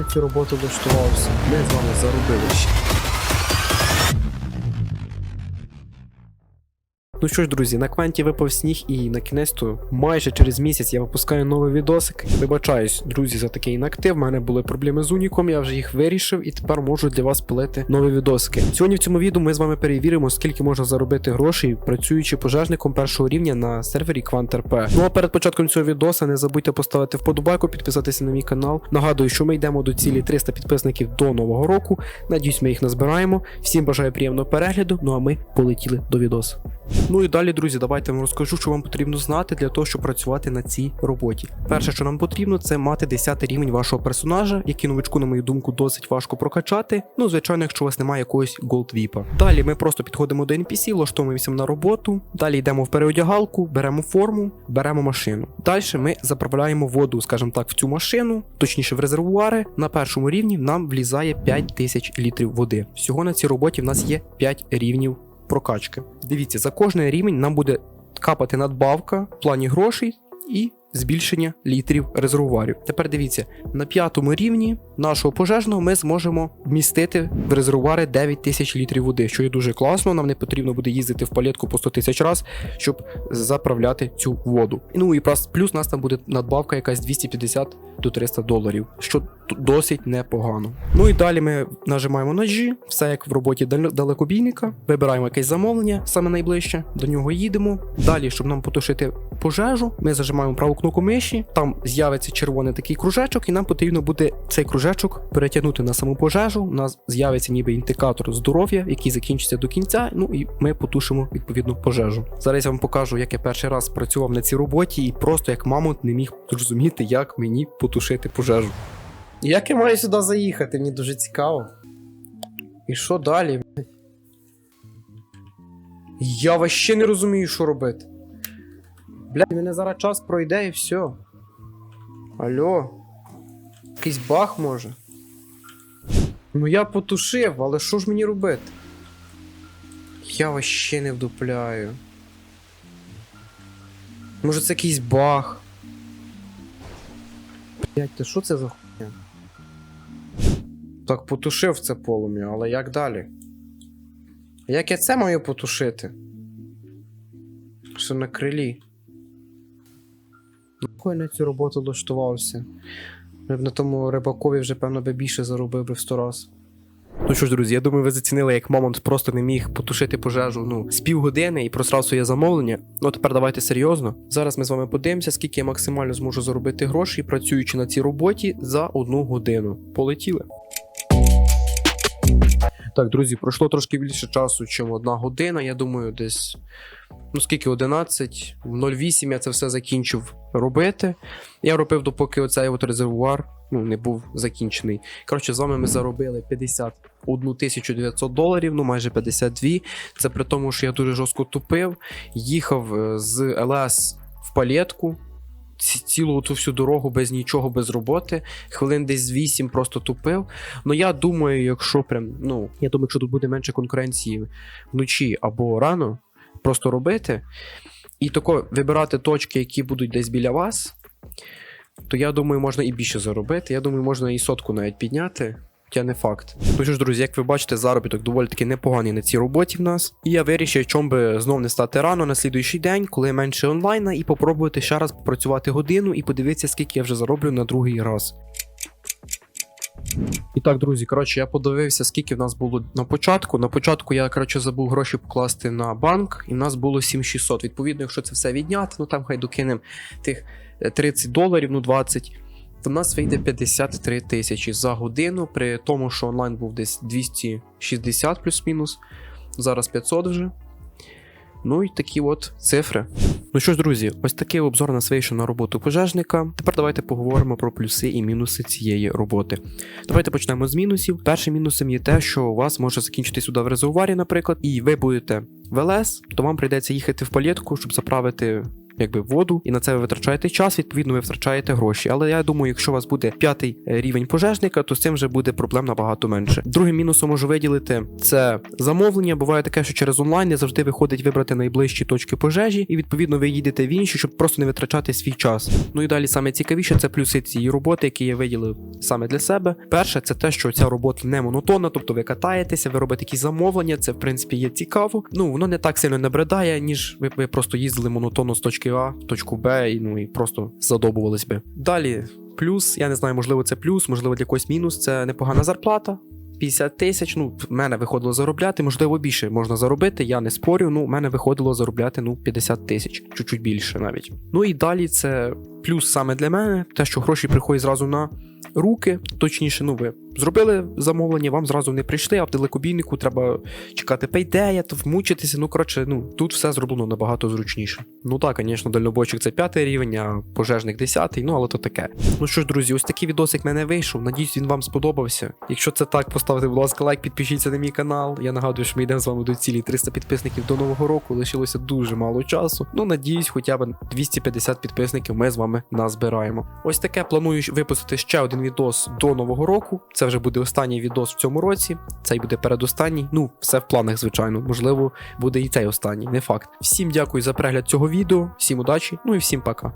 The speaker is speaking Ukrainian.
на цю роботу влаштувався. Ми з вами заробили ще. Ну що ж, друзі, на кванті випав сніг, і на кінець то майже через місяць я випускаю новий відосик. Вибачаюсь, друзі, за такий інактив. У мене були проблеми з уніком, я вже їх вирішив і тепер можу для вас пилити нові відосики. Сьогодні в цьому відео ми з вами перевіримо, скільки можна заробити грошей, працюючи пожежником першого рівня на сервері QuantRP. Ну а перед початком цього відоса не забудьте поставити вподобайку, підписатися на мій канал. Нагадую, що ми йдемо до цілі 300 підписників до нового року. Надіюсь, ми їх назбираємо. Всім бажаю приємного перегляду. Ну а ми полетіли до відосу. Ну і далі, друзі, давайте вам розкажу, що вам потрібно знати для того, щоб працювати на цій роботі. Перше, що нам потрібно, це мати 10 рівень вашого персонажа, який новичку, на мою думку, досить важко прокачати. Ну, звичайно, якщо у вас немає якогось голдвіпа. Далі ми просто підходимо до NPC, влаштовуємося на роботу. Далі йдемо в переодягалку, беремо форму, беремо машину. Далі ми заправляємо воду, скажімо так, в цю машину, точніше в резервуари. На першому рівні нам влізає 5000 літрів води. Всього на цій роботі в нас є 5 рівнів прокачки. Дивіться, за кожний рівень нам буде капати надбавка в плані грошей і збільшення літрів резервуарів. Тепер дивіться, на п'ятому рівні нашого пожежного ми зможемо вмістити в резервуари 9 тисяч літрів води, що є дуже класно. Нам не потрібно буде їздити в палетку по 100 тисяч раз, щоб заправляти цю воду. Ну і плюс плюс у нас там буде надбавка якась 250 до 300 доларів, що досить непогано. Ну і далі ми нажимаємо ножі, все як в роботі далекобійника. Вибираємо якесь замовлення, саме найближче, до нього їдемо. Далі, щоб нам потушити пожежу, ми зажимаємо праву кнопку миші, там з'явиться червоний такий кружечок, і нам потрібно буде цей кружечок перетягнути на саму пожежу. У нас з'явиться ніби індикатор здоров'я, який закінчиться до кінця. Ну і ми потушимо відповідно пожежу. Зараз я вам покажу, як я перший раз працював на цій роботі, і просто як мамонт не міг зрозуміти, як мені потушити пожежу. Як я маю сюди заїхати? Мені дуже цікаво. І що далі? Я вообще не розумію, що робити. Блядь, мене зараз час пройде і все. Алло. Якийсь баг може. Ну я потушив, але що ж мені робити? Я вообще не вдупляю. Може це якийсь баг. Блять, та що це за хуйня? Так, потушив це полум'я, але як далі? Як я це маю потушити? Що на крилі? Нахуй на цю роботу влаштувався. На тому рибакові вже, певно, би більше заробив би в 100 раз. Ну що ж, друзі, я думаю, ви зацінили, як Мамонт просто не міг потушити пожежу ну, з півгодини і просрав своє замовлення. Ну тепер давайте серйозно. Зараз ми з вами подивимося, скільки я максимально зможу заробити грошей, працюючи на цій роботі за одну годину. Полетіли. Так, друзі, пройшло трошки більше часу, ніж одна година. Я думаю, десь. Ну, скільки 11, в 08 я це все закінчив робити. Я робив, допоки оцей от резервуар ну, не був закінчений. Коротше, з вами ми заробили 51 900 доларів, ну майже 52. Це при тому, що я дуже жорстко тупив, їхав е, з ЛС в палетку. Ці- Цілу ту всю дорогу без нічого, без роботи, хвилин десь з 8 просто тупив. Ну я думаю, якщо прям, ну, я думаю, якщо тут буде менше конкуренції вночі або рано, просто робити. І тако вибирати точки, які будуть десь біля вас, то я думаю, можна і більше заробити. Я думаю, можна і сотку навіть підняти. Хоча не факт. Ну що ж, друзі, як ви бачите, заробіток доволі таки непоганий на цій роботі в нас. І я вирішив, чом би знов не стати рано на слідуючий день, коли менше онлайна, і попробувати ще раз попрацювати годину і подивитися, скільки я вже зароблю на другий раз. І так, друзі, коротше, я подивився, скільки в нас було на початку. На початку я, коротше, забув гроші покласти на банк, і в нас було 7600. Відповідно, якщо це все відняти, ну там хай докинемо тих е, 30 доларів, ну 20, то в нас вийде 53 тисячі за годину, при тому, що онлайн був десь 260 плюс-мінус, зараз 500 вже. Ну і такі от цифри. Ну що ж, друзі, ось такий обзор на свейшу на роботу пожежника. Тепер давайте поговоримо про плюси і мінуси цієї роботи. Давайте почнемо з мінусів. Першим мінусом є те, що у вас може закінчити сюди в резервуарі, наприклад, і ви будете в ЛС, то вам прийдеться їхати в палетку, щоб заправити якби воду, і на це ви витрачаєте час, відповідно, ви втрачаєте гроші. Але я думаю, якщо у вас буде п'ятий е, рівень пожежника, то з цим вже буде проблем набагато менше. Другим мінусом можу виділити це замовлення. Буває таке, що через онлайн не завжди виходить вибрати найближчі точки пожежі, і відповідно ви їдете в інші, щоб просто не витрачати свій час. Ну і далі саме цікавіше це плюси цієї роботи, які я виділив саме для себе. Перше, це те, що ця робота не монотонна, тобто ви катаєтеся, ви робите якісь замовлення. Це в принципі є цікаво. Ну воно не так сильно набридає, ніж ви, ви просто їздили монотонно з точки А в точку Б і ну і просто задобувались би. Далі. Плюс, я не знаю, можливо, це плюс, можливо, для когось мінус. Це непогана зарплата. 50 тисяч, ну, в мене виходило заробляти, можливо, більше можна заробити, я не спорю, ну, в мене виходило заробляти, ну, 50 тисяч, чуть-чуть більше навіть. Ну і далі це плюс саме для мене, те, що гроші приходять зразу на руки, точніше, ну, ви зробили замовлення, вам зразу не прийшли, а в далекобійнику треба чекати пейдея, вмучитися, ну, коротше, ну, тут все зроблено набагато зручніше. Ну так, звісно, дальнобойщик це п'ятий рівень, а пожежник десятий, ну, але то таке. Ну що ж, друзі, ось такий відосик мене вийшов. Надіюсь, він вам сподобався. Якщо це так, поставте, будь ласка, лайк, підпишіться на мій канал. Я нагадую, що ми йдемо з вами до цілі 300 підписників до нового року. Лишилося дуже мало часу. Ну, надіюсь, хоча б 250 підписників ми з вами назбираємо. Ось таке планую випустити ще один відос до нового року. Це вже буде останній відос в цьому році. Цей буде передостанній. Ну, все в планах, звичайно. Можливо, буде і цей останній, не факт. Всім дякую за перегляд цього відео, всім удачі, ну і всім пока.